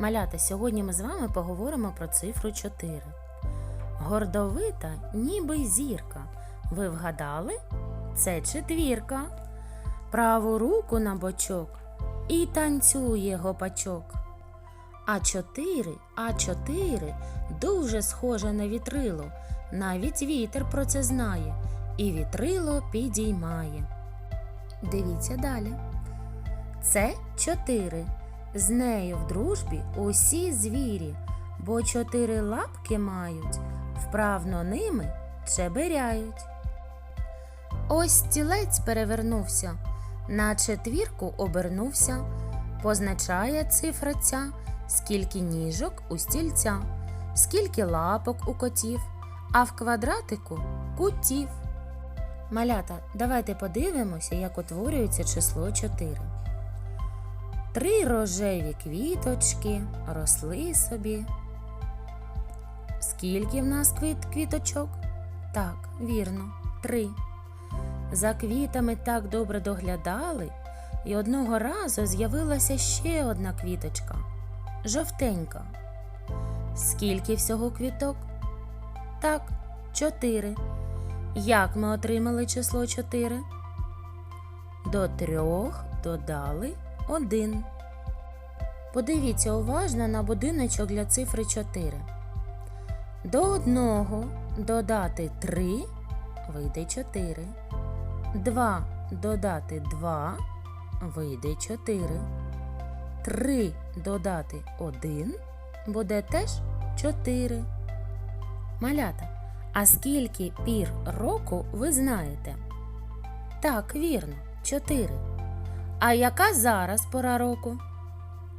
Малята, сьогодні ми з вами поговоримо про цифру 4. Гордовита, ніби зірка. Ви вгадали? Це четвірка. Праву руку на бочок і танцює гопачок. А 4 а 4 дуже схоже на вітрило. Навіть вітер про це знає, і вітрило підіймає. Дивіться далі. Це чотири. З нею в дружбі усі звірі, бо чотири лапки мають, вправно ними чеберяють. Ось стілець перевернувся, на четвірку обернувся, позначає цифра ця, скільки ніжок у стільця, скільки лапок у котів, а в квадратику кутів. Малята, давайте подивимося, як утворюється число 4. Три рожеві квіточки росли собі. Скільки в нас квіт квіточок? Так, вірно, три. За квітами так добре доглядали, і одного разу з'явилася ще одна квіточка жовтенька. Скільки всього квіток? Так, чотири. Як ми отримали число 4? До трьох додали 1. Подивіться уважно на будиночок для цифри 4. До одного додати 3 вийде 4. 2 додати 2 вийде 4. 3 додати 1 буде теж 4. Малята. А скільки пір року ви знаєте? Так, вірно, 4. А яка зараз пора року?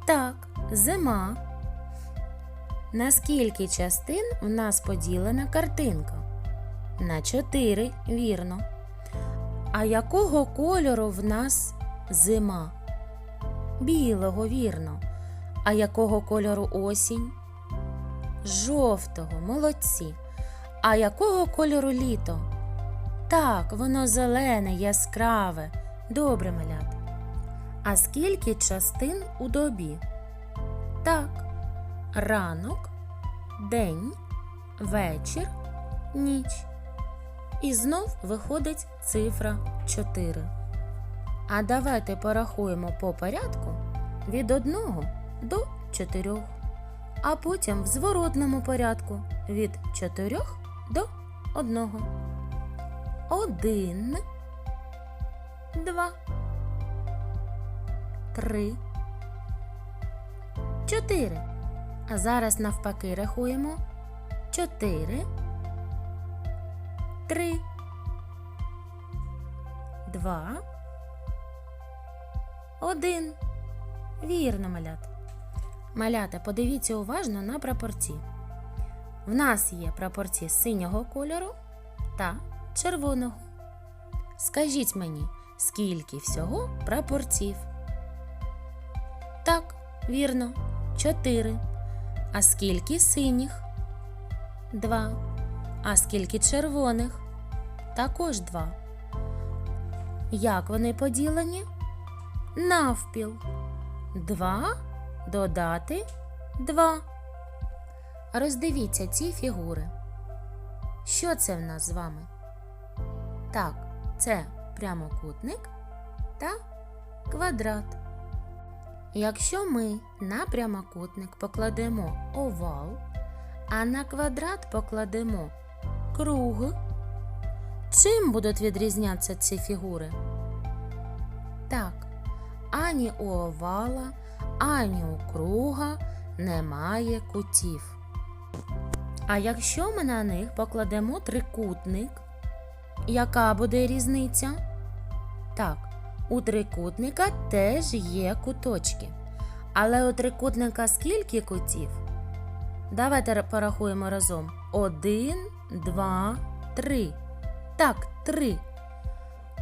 Так, зима. На скільки частин в нас поділена картинка? На 4, вірно. А якого кольору в нас зима? Білого, вірно. А якого кольору осінь? Жовтого, молодці. А якого кольору літо? Так, воно зелене, яскраве. Добре, малята. А скільки частин у добі? Так, ранок, день, вечір, ніч. І знов виходить цифра 4. А давайте порахуємо по порядку від 1 до 4, а потім в зворотному порядку від 4 до 1. 1 2 3 4. А зараз навпаки рахуємо 4 3 2 1. Вірно, малята. Малята, подивіться уважно на прапорці. В нас є прапорці синього кольору та червоного. Скажіть мені, скільки всього прапорців? Вірно, чотири. А скільки синіх? Два. А скільки червоних? Також два. Як вони поділені? Навпіл. Два додати два. Роздивіться ці фігури. Що це в нас з вами? Так, це прямокутник та квадрат. Якщо ми на прямокутник покладемо овал, а на квадрат покладемо круг, чим будуть відрізнятися ці фігури? Так, ані у овала, ані у круга немає кутів. А якщо ми на них покладемо трикутник, яка буде різниця? Так, у трикутника теж є куточки. Але у трикутника скільки кутів? Давайте порахуємо разом. Один, два, три. Так, три.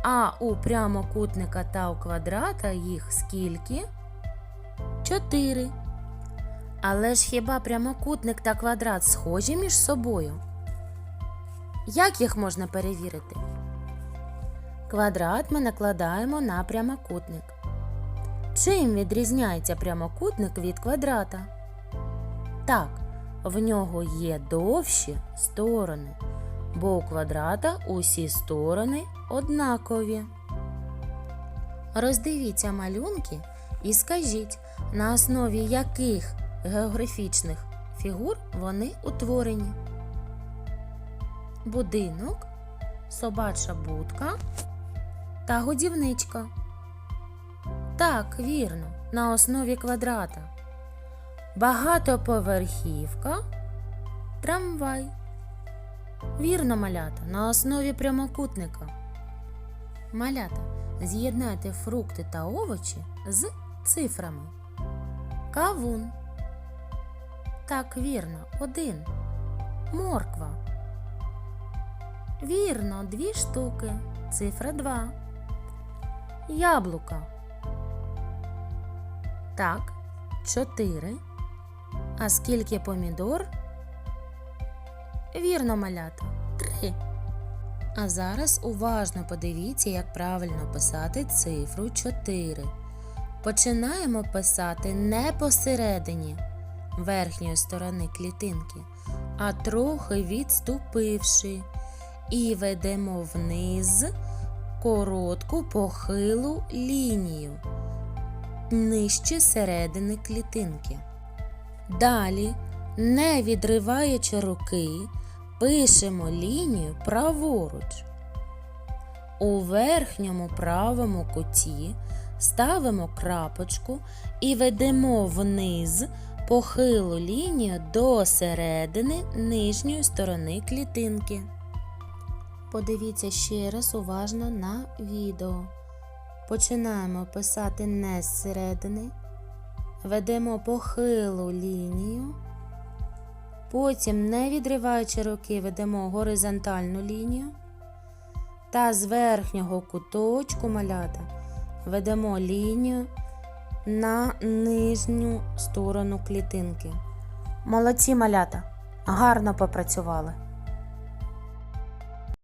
А у прямокутника та у квадрата їх скільки? Чотири. Але ж хіба прямокутник та квадрат схожі між собою? Як їх можна перевірити? Квадрат ми накладаємо на прямокутник. Чим відрізняється прямокутник від квадрата? Так, в нього є довші сторони, бо у квадрата усі сторони однакові. Роздивіться малюнки і скажіть, на основі яких географічних фігур вони утворені. Будинок, собача будка та годівничка. Так, вірно, на основі квадрата. Багатоповерхівка, трамвай. Вірно, малята, на основі прямокутника. Малята, з'єднайте фрукти та овочі з цифрами. Кавун. Так, вірно, один. Морква. Вірно, дві штуки. Цифра два. Яблука. Так, чотири. А скільки помідор? Вірно, малята. Три. А зараз уважно подивіться, як правильно писати цифру 4. Починаємо писати не посередині верхньої сторони клітинки, а трохи відступивши, і ведемо вниз коротку похилу лінію нижче середини клітинки. Далі, не відриваючи руки, пишемо лінію праворуч. У верхньому правому куті ставимо крапочку і ведемо вниз похилу лінію до середини нижньої сторони клітинки. Подивіться ще раз уважно на відео. Починаємо писати не з середини, ведемо похилу лінію, потім, не відриваючи руки, ведемо горизонтальну лінію та з верхнього куточку малята ведемо лінію на нижню сторону клітинки. Молодці малята, гарно попрацювали.